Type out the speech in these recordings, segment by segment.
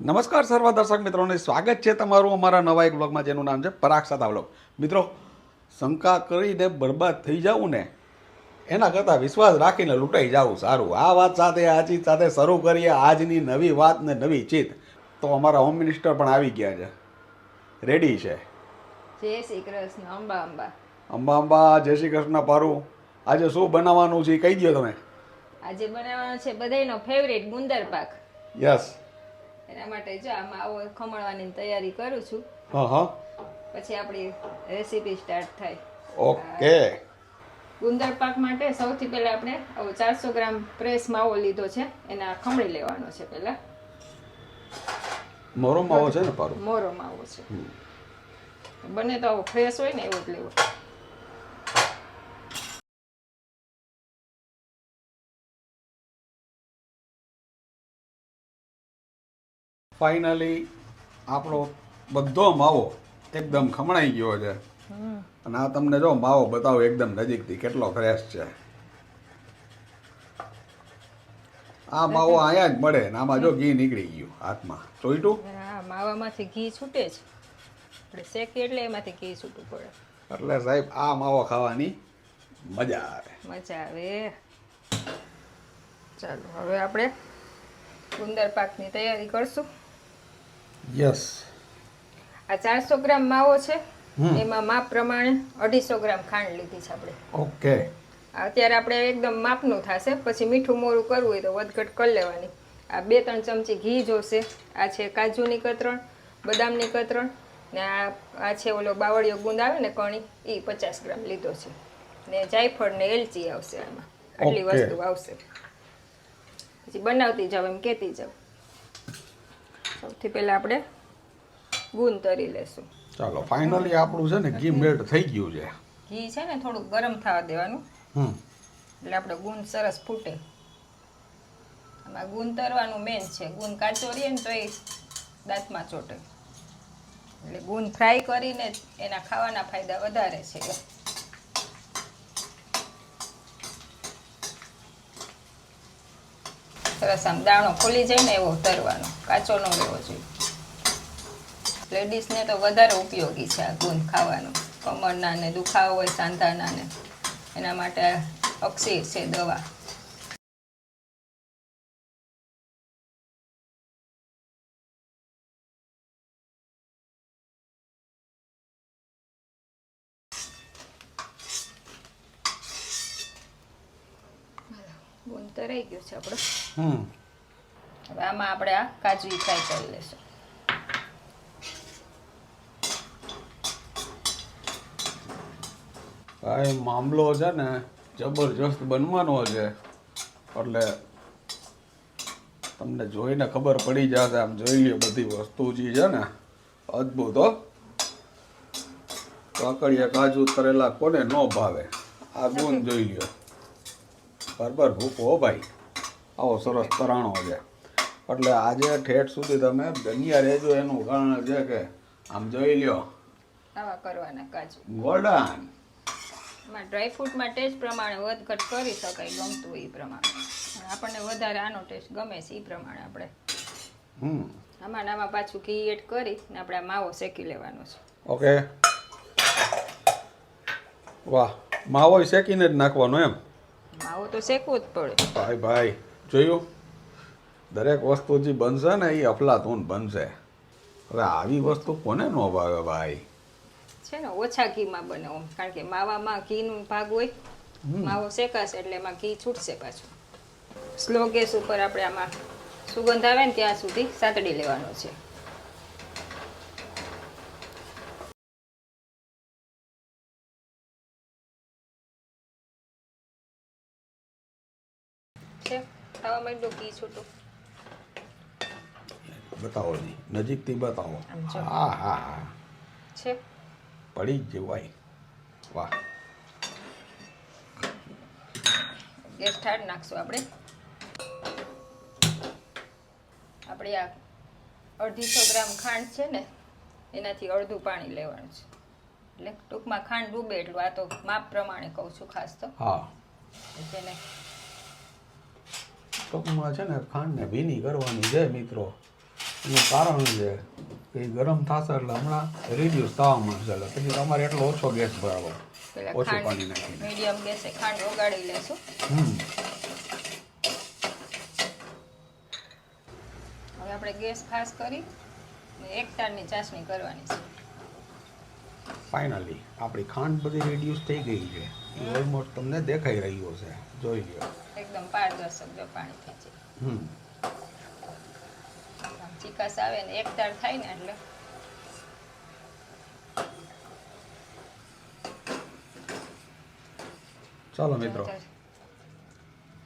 નમસ્કાર સર્વ દર્શક મિત્રોને. સ્વાગત છે તમારું અમારા નવા એક બ્લોગમાં જેનું નામ છે પરાગ સાતા બ્લોગ મિત્રો શંકા કરીને બરબાદ થઈ જાઉં ને એના કરતાં વિશ્વાસ રાખીને લૂંટાઈ જાઉં સારું. આ વાત સાથે આ ચીજ સાથે શરૂ કરીએ આજની નવી વાત ને નવી ચીત તો અમારા હોમ મિનિસ્ટર પણ આવી ગયા છે. રેડી છે? જય શ્રી કૃષ્ણ. અંબા અંબા. અંબા અંબા જય શ્રી કૃષ્ણ પારું. આજે શું બનાવવાનું છે કહી દો તમે. આજે બનાવવાનું છે બધાયનો ફેવરેટ ગુંદર પાક યસ એના માટે જો આમાં આવો ખમણવાની તૈયારી કરું છું. પછી આપણી રેસીપી સ્ટાર્ટ થાય. ઓકે. ગુંદર પાક માટે સૌથી પહેલા આપણે આવો ચારસો ગ્રામ પ્રેસ માવો લીધો છે. એના ખમણી લેવાનો છે પહેલા. મોરો માવો છે ને પારું? મોરો માવો છે. બને તો આવો ફ્રેશ હોય ને એવો જ લેવો. ફાઇનલી આપણો બધો માવો એકદમ ખમણાઈ ગયો છે. અને આ તમને જો માવો બતાવો એકદમ નજીકથી કેટલો ફ્રેશ છે. આ માવો અહીંયા જ મળે ને આમાં જો ઘી નીકળી ગયું હાથમાં. ચોઈટું હા માવામાંથી ઘી છૂટે જ આપણે શેકી એટલે એમાંથી ઘી છૂટું પડે. એટલે સાહેબ આ માવો ખાવાની મજા આવે. મજા આવે. ચાલો હવે આપણે ગુંદર પાકની તૈયારી કરશું. યસ આ ચારસો ગ્રામ માવો છે. એમાં માપ પ્રમાણે અઢીસો ગ્રામ ખાંડ લીધી છે આપણે. ઓકે. અત્યારે આપણે એકદમ માપનું થશે. પછી મીઠું મોરું કરવું હોય તો વધઘટ કરી લેવાની. આ બે ત્રણ ચમચી ઘી જોશે. આ છે કાજુની કતરણ બદામની કતરણ ને આ આ છે ઓલો બાવળિયો ગુંદ આવે ને કણી એ પચાસ ગ્રામ લીધો છે. ને જાયફળ ને એલચી આવશે આમાં. આટલી વસ્તુ આવશે. પછી બનાવતી જાવ એમ કહેતી જાવ. સૌથી પહેલાં આપણે ગુંદ તરી લેશું. ચાલો ફાઇનલી આપણું છે ને ઘી મેલ્ટ થઈ ગયું છે. ઘી છે ને થોડું ગરમ થવા દેવાનું. હમ. એટલે આપણે ગુંદ સરસ ફૂટે. આમાં ગુંદ તરવાનું મેન છે. ગુંદ કાચો રહીએ ને તો એ દાંતમાં ચોટે. એટલે ગુંદ ફ્રાય કરીને એના ખાવાના ફાયદા વધારે છે. સરસ આમ દાણો ખુલી જાય ને એવો તરવાનો. કાચો ન રહેવો જોઈએ. લેડીઝને તો વધારે ઉપયોગી છે આ ગુંદ ખાવાનું. કમરના ને દુખાવો હોય સાંધાના ને. એના માટે અક્ષીર છે દવા. ગુંદ તરાઈ ગયો છે આપણો. હમ. હવે આમાં આપણે આ કાજુ ફ્રાય કરી લઈશું ભાઈ મામલો છે ને જબરજસ્ત બનવાનો છે. એટલે તમને જોઈને ખબર પડી જશે, આમ જોઈ લ્યો બધી વસ્તુ જે છે ને. અદ્ભુત, હો. કાકડિયા કાજુ તરેલા કોને ન ભાવે? આ ગુણ જોઈ લ્યો. બરાબર, ભૂકો ભાઈ. આવો સરસ તરાણો છે. એટલે આજે ઠેઠ સુધી તમે બન્યા રહેજો એનું કારણ છે કે આમ જોઈ લ્યો. આવા કરવાના કાજુ. ગોલ્ડન એમાં ડ્રાયફ્રૂટમાં ટેસ્ટ પ્રમાણે વધઘટ કરી શકાય ગમતું એ પ્રમાણે. આપણને વધારે આનો ટેસ્ટ ગમે છે એ પ્રમાણે આપણે. હમ. આમાં આમાં પાછું ઘી એડ કરી ને આપણે માવો શેકી લેવાનો છે. ઓકે વાહ માવો શેકીને જ નાખવાનો એમ? માવો તો શેકવું જ પડે. ભાઈ ભાઈ જોયું? દરેક વસ્તુ જે બનશે ને એ અફલાતૂન બનશે. હવે આવી વસ્તુ કોને ન ભાવે ભાઈ? છે ને ઓછા ઘીમાં બને કારણ કે માવામાં ઘીનું ભાગ હોય માવો શેકાશે એટલે એમાં ઘી છૂટશે પાછું. સ્લો ગેસ ઉપર આપણે આમાં સુગંધ આવે ને ત્યાં સુધી સાતડી લેવાનો છે. છે? ખાવા માંડ્યું ઘી છૂટું. બતાવો જી. નજીકથી બતાવો. હા હા હા. છે? પડી જ જવાય વાહ. ગેસ ઠાર નાખશું આપણે. આપણે આ અઢીસો ગ્રામ ખાંડ છે ને એનાથી અડધું પાણી લેવાનું છે. એટલે ટૂંકમાં ખાંડ ડૂબે એટલું. આ તો માપ પ્રમાણે કહું છું ખાસ તો. હા. જેને ટૂંકમાં છે ને ખાંડને ભીની કરવાની છે મિત્રો. એનું કારણ છે કે એ ગરમ થશે એટલે હમણાં રિડ્યુસ થવા માંડશે એટલે પછી તમારે એટલો ઓછો ગેસ ભરાવો ઓછું પાણી નાખીને. મીડિયમ ગેસે ખાંડ ઓગાળી લેશું. હમ. હવે આપણે ગેસ ફાસ કરી એક ટાણની ચાસણી કરવાની છે. ફાઇનલી આપણી ખાંડ બધી રિડ્યુસ થઈ ગઈ છે. ઓલમોસ્ટ તમને દેખાઈ રહ્યો છે જોઈ લો એકદમ પારદર્શક જો પાણી થઈ જાય. હમ. ચીકાશ આવે ને એક તાર થાય ને એટલે. ચાલો મિત્રો.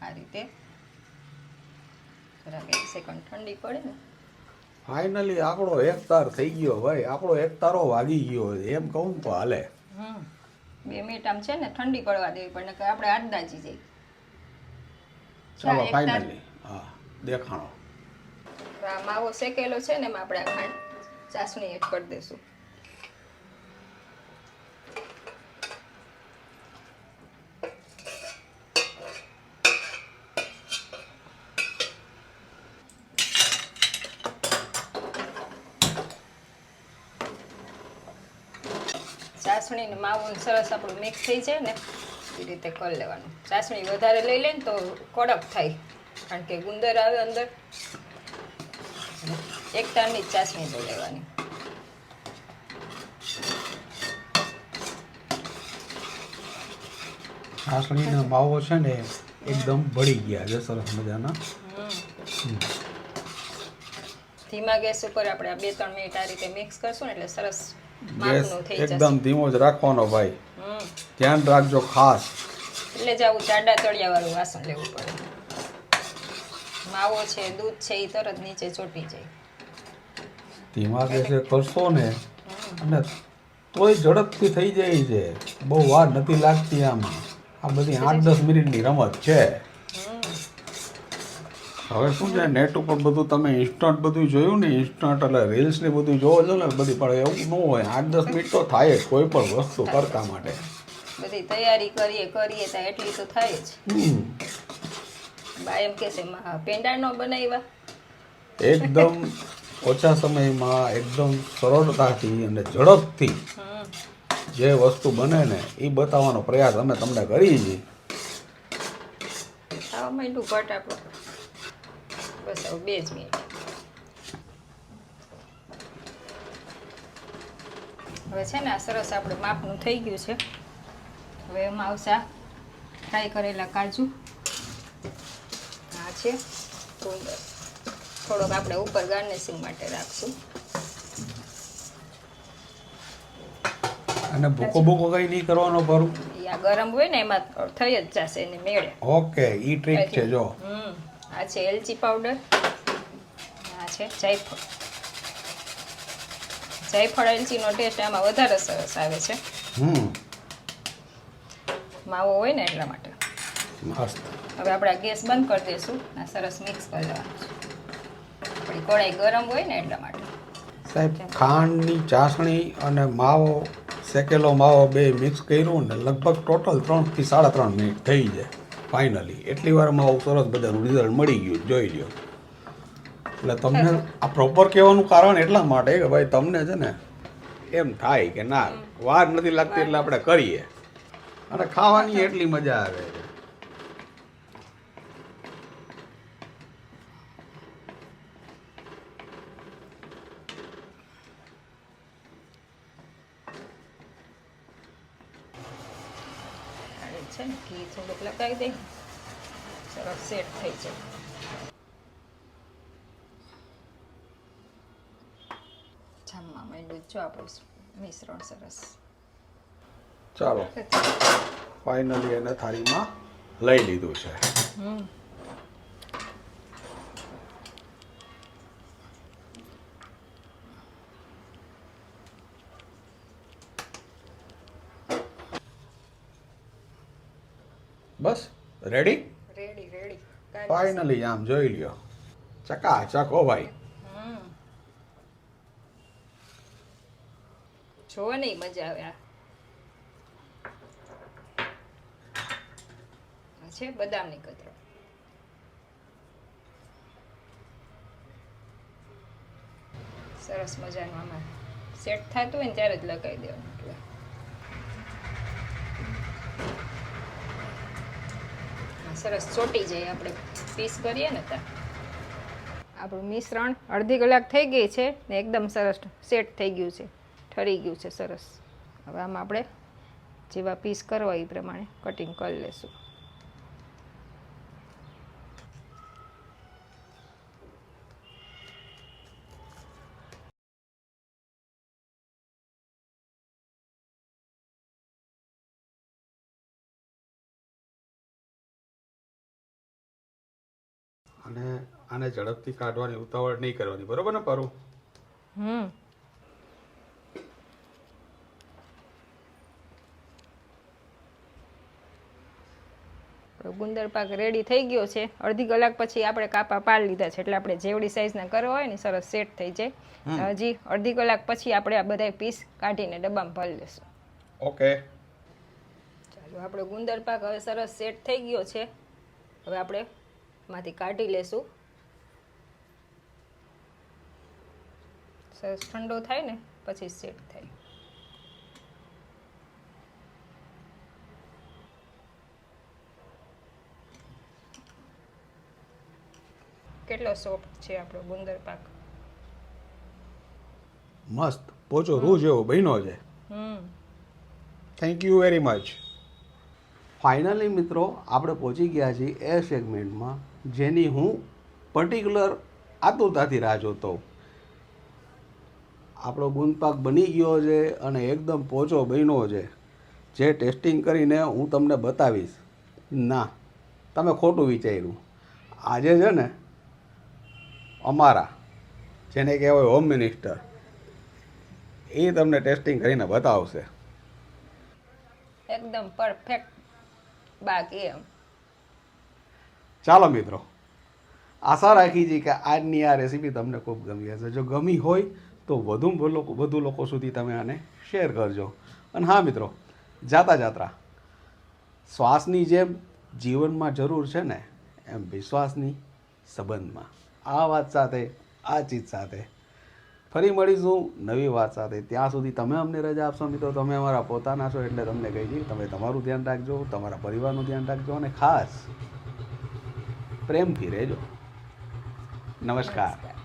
આ રીતે. જરાક એક સેકન્ડ ઠંડી પડે ને. ફાઇનલી આપણો એક તાર થઈ ગયો ભાઈ. આપણો એક તારો વાગી ગયો એમ કહું તો હાલે. બે મિનિટ આમ છે ને ઠંડી પડવા દેવી પણ આપણે આજ દાજી જઈ ચાલો ફાઇનલી હા દેખાણો. આ માવો શેકેલો છે ને એમાં આપણે ખાંડ ચાસણી એડ કરી દઈશું. ચાસણી ને માવો સરસ આપણું મિક્સ થઈ જાય ને એ રીતે કરી લેવાનું. ચાસણી વધારે લઈ લે ને તો કડક થાય. કારણ કે ગુંદર આવે અંદર. એક ટનની ચાસણી લઈ લેવાની. ચાસણીનો માવો છે ને એકદમ ભળી ગયા છે સરસ મજાના. ધીમા ગેસ ઉપર આપણે આ બે ત્રણ મિનિટ આ રીતે મિક્સ કરશું ને એટલે સરસ ગેસ એકદમ ધીમો જ રાખવાનો ભાઈ. ધ્યાન રાખજો ખાસ. એટલે જ આવું જાડા તળિયા વાળું વાસણ લેવું પડે. માવો છે દૂધ છે એ તરત નીચે ચોટી જાય. ધીમા ગેસે કરશો ને અને તોય ઝડપથી થઈ જાય છે. બહુ વાર નથી લાગતી આમાં. આ બધી આઠ દસ મિનિટની રમત છે. હવે શું છે નેટ ઉપર બધું તમે ઇન્સ્ટન્ટ બધું જોયું ને ઇન્સ્ટન્ટ એટલે રીલ્સ ને બધું જોવો છો ને બધી પણ એવું ન હોય. આઠ દસ મિનિટ તો થાય જ કોઈ પણ વસ્તુ કરતા માટે. બધી તૈયારી કરીએ કરીએ ત્યાં એટલી તો થાય જ. બા એમ કે છે પેંડા નો બનાવ્યા. એકદમ ઓછા સમયમાં એકદમ સરળતાથી અને ઝડપથી જે વસ્તુ બને ને એ બતાવવાનો પ્રયાસ અમે તમને કરીએ છીએ. બસ બે જ મિનિટ. હવે છે ને આ સરસ આપણે માપનું થઈ ગયું છે. હવે એમાં આવશે ફ્રાય કરેલા કાજુ. આ છે ગુંદર થોડોક આપણે ઉપર ગાર્નિશિંગ માટે રાખશું. અને ભૂકો ભૂકો કઈ નહીં કરવાનો ભરું? આ ગરમ હોય ને એમાં થઈ જ જશે એને મેળે. ઓકે ઈ ટ્રીક છે જો. હમ આ છે એલચી પાવડર. આ છે જાયફળ. જાયફળ એલચીનો ટેસ્ટ આમાં વધારે સરસ આવે છે. હમ. માવો હોય ને એટલા માટે. મસ્ત. હવે આપણે આ ગેસ બંધ કરી દઈશું આ સરસ મિક્સ કરી લેવાનું છે. આપણી કઢાઈ ગરમ હોય ને એટલા માટે. સાહેબ ખાંડની ચાસણી અને માવો શેકેલો માવો બે મિક્સ કર્યું ને લગભગ ટોટલ ત્રણથી સાડા ત્રણ મિનિટ થઈ જાય ફાઇનલી એટલી વાર આવું સરસ બધાનું રિઝલ્ટ મળી ગયું જોઈ લ્યો. એટલે તમને આ પ્રોપર કહેવાનું કારણ એટલા માટે કે ભાઈ તમને છે ને એમ થાય કે ના વાર નથી લાગતી એટલે આપણે કરીએ. અને ખાવાની એટલી મજા આવે છે આ છે ને ઘી થોડુંક લગાવી દઈ સરસ સેટ થઈ જાય. જમવા માંડ્યું. જો આપણું મિશ્રણ સરસ. ચાલો. ફાઇનલી એને થાળીમાં લઈ લીધું છે. હમ. બસ રેડી રેડી રેડી ફાઇનલી આમ જોઈ લ્યો. ચકા ચકો ભાઈ. જોવો નહીં મજા આવે આ. છે બદામની કતરો. સરસ મજાનું આમાં. સેટ થતું હોય ને ત્યારે જ લગાવી દેવાનું એટલે હા, સરસ ચોટી જાય આપણે. પીસ કરીએ ને ત્યાં. આપણું મિશ્રણ અડધી કલાક થઈ ગઈ છે ને એકદમ સરસ સેટ થઈ ગયું છે. ઠરી ગયું છે સરસ. હવે આમાં આપણે જેવા પીસ કરવા એ પ્રમાણે કટિંગ કરી લેશું. આને ઝડપથી કાઢવાની ઉતાવળ નહીં કરવાની. બરોબર ને પારું? હમ. ગુંદર પાક રેડી થઈ ગયો છે. અડધી કલાક પછી આપણે કાપા પાડી લીધા છે. એટલે આપણે જેવડી સાઈઝના કરવા હોય ને સરસ સેટ થઈ જાય. હજી અડધી કલાક પછી આપણે આ બધા પીસ કાઢીને ડબ્બામાં ભરી લેશું. ઓકે. ચાલો આપણો ગુંદર પાક હવે સરસ સેટ થઈ ગયો છે. હવે આપણે માંથી કાઢી લેશું. સરસ ઠંડો થાય ને પછી સેટ થાય. કેટલો સોફ્ટ છે આપણો ગુંદર પાક? મસ્ત. પોચો રૂ જેવો બન્યો છે. હમ. Thank you very much finally મિત્રો આપણે પહોંચી ગયા છીએ એ સેગમેન્ટમાં જેની હું પર્ટિક્યુલર આતુરતાથી રાહ જોતો આપણો ગુંદપાક બની ગયો છે અને એકદમ પોચો બન્યો છે. જે ટેસ્ટિંગ કરીને હું તમને બતાવીશ. ના તમે ખોટું વિચાર્યું. આજે છે ને અમારા જેને કહેવાય હોમ મિનિસ્ટર એ તમને ટેસ્ટિંગ કરીને બતાવશે. એકદમ પરફેક્ટ બાકી એમ. ચાલો મિત્રો આશા રાખી છે કે આજની આ રેસીપી તમને ખૂબ ગમી હશે. જો ગમી હોય તો વધુ વધુ લોકો સુધી તમે આને શેર કરજો. અને હા, મિત્રો, જાતા જાત્રા. શ્વાસની જેમ જીવનમાં જરૂર છે ને, એમ વિશ્વાસની સંબંધમાં. આ વાત સાથે, આ ચીજ સાથે ફરી મળીશું નવી વાત સાથે. ત્યાં સુધી તમે અમને રજા આપશો, મિત્રો. તમે અમારા પોતાના છો એટલે તમને કહી દઈએ તમે તમારું ધ્યાન રાખજો, તમારા પરિવારનું ધ્યાન રાખજો અને ખાસ પ્રેમથી રહેજો. નમસ્કાર.